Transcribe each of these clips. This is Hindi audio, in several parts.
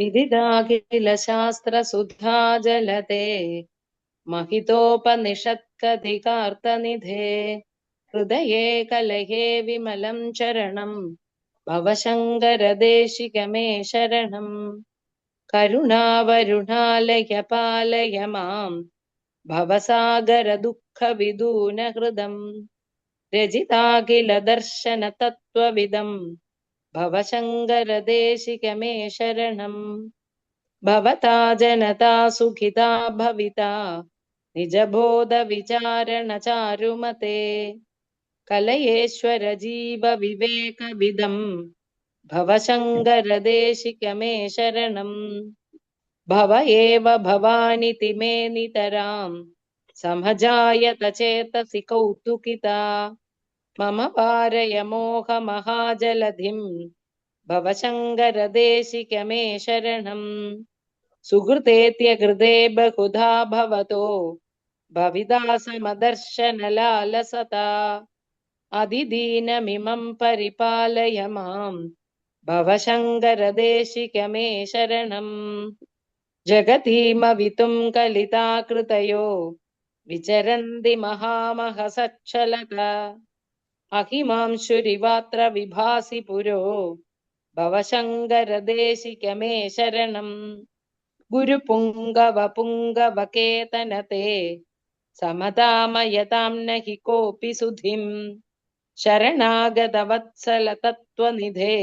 विदिताखिलशास्त्रसुधा जलते महितोपनिषत्कधिकार्तनिधे हृदये कलहे विमलं चरणं भवशङ्करदेशिकमे शरणम् करुणावरुणालय पालय माम् भवसागरदुःखविदूनहृदम् रजिताखिलदर्शनतत्त्वविदम् भवशङ्करदेशिकमे शरणम् भवता जनता सुखिता भविता। निजबोधविचारणचारुमते। कलयेश्वर जीवविवेकविदम् भवशङ्करदेशिकमे शरणम् भव एव भवानिति मे नितराम्। समजायत चेतसि कौतुकिता। मम पारय मोहमहाजलधिम् भवशङ्करदेशिकमे शरणम् सुहृतेत्यकृते बहुधा भवतो भविदासमदर्शनलालसता अधिदीनमिमं परिपालय माम् भवशङ्करदेशिकमे शरणम् जगतीमवितुं कलिताकृतयो विचरन्ति अहिमांशुरिवात्र विभासि पुरो। भवशङ्करदेशिकमे शरणम् गुरुपुङ्गवपुङ्गवकेतनते। समतामयतां न हि कोऽपि सुधिम् शरणागतवत्सलतत्त्वनिधे।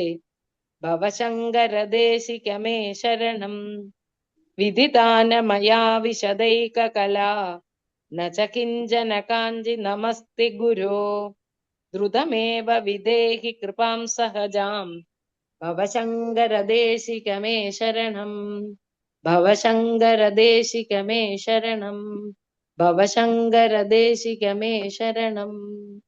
भवशङ्करदेशिकमे शरणम् विदितान मया विशदैककला न च किंचन काञ्चि नमस्ति गुरो। द्रुतमेव विदेहि कृपां सहजाम्। भवशङ्करदेशिकमे शरणम्। भवशङ्करदेशिकमे शरणम्। भवशङ्करदेशिकमे शरणम्।